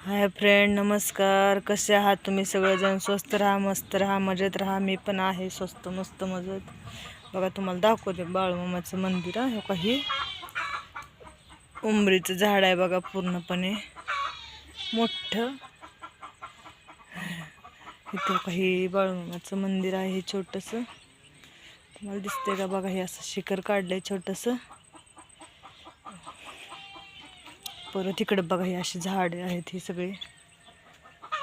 Hi friend नमस्कार. कसे आहात तुम्ही सगळेजण? स्वस्त राहा मस्त राहा मजेत राहा. मी पण आहे स्वस्त मस्त मजेत. बघा तुम्हाला दाखवते बाळूमामाचं मंदिर आहे हो काही उंबरीचं झाड आहे बघा पूर्णपणे. मोठं. इथं काही बाळूमामाचं मंदिर आहे हे छोटंसं. तुम्हाला दिसतंय का? बघा हे असं शिखर काढलंय छोटंसं. परत इकडं बघा हे अशी झाडे आहेत ही सगळी.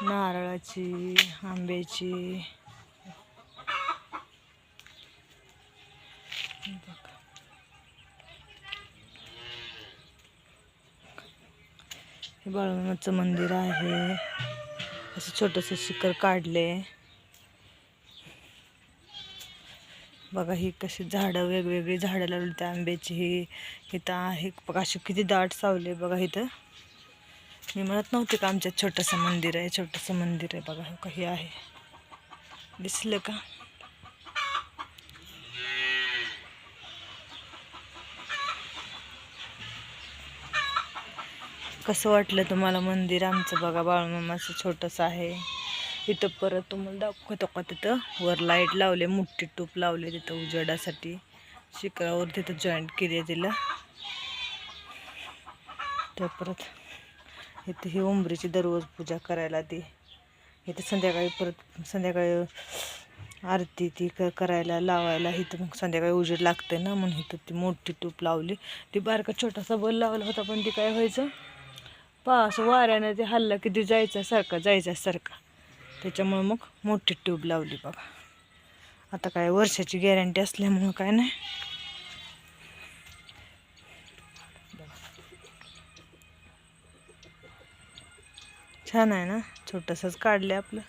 नारळाची आंब्याची. हे बाळूमामाचं मंदिर आहे. असं छोटंसं शिखर काढले बघा ही कशी झाडं वेगवेगळी झाडं लावली त्या आंब्याची ही इथं आहे. बघा अशी किती दाट सावली आहे बघा इथं. मी म्हणत नव्हते का आमच्यात छोटंसं मंदिर आहे छोटंसं मंदिर आहे बघा हो काही आहे. दिसलं का? कसं वाटलं तुम्हाला मंदिर आमचं? बघा बाळूमामाचं छोटंसं आहे. इथं परत तुम्हाला दाखवतो का तिथं? वर लाइट लावले मोठी टूप लावले तिथं उजेडासाठी. शिखरावर तिथं जॉईंट केली आहे तिला. त्या परत इथं ही उंबरीची दररोज पूजा करायला ती. इथं संध्याकाळी परत संध्याकाळी आरती ती क करायला लावायला इथं मग संध्याकाळी उजेड लागते ना म्हणून इथं ती मोठी टूप लावली. ती बारका छोटासा बल लावला होता पण ती काय व्हायचं? पा असं वाऱ्यानं ते हल्ला किती जायचा सारखा जायचा सारखा. त्याच्यामुळं मग मोठी ट्यूब लावली बघा. आता काय वर्षाची गॅरंटी असल्यामुळं काय नाही. छान आहे ना? छोटंसंच काढलं आपलं.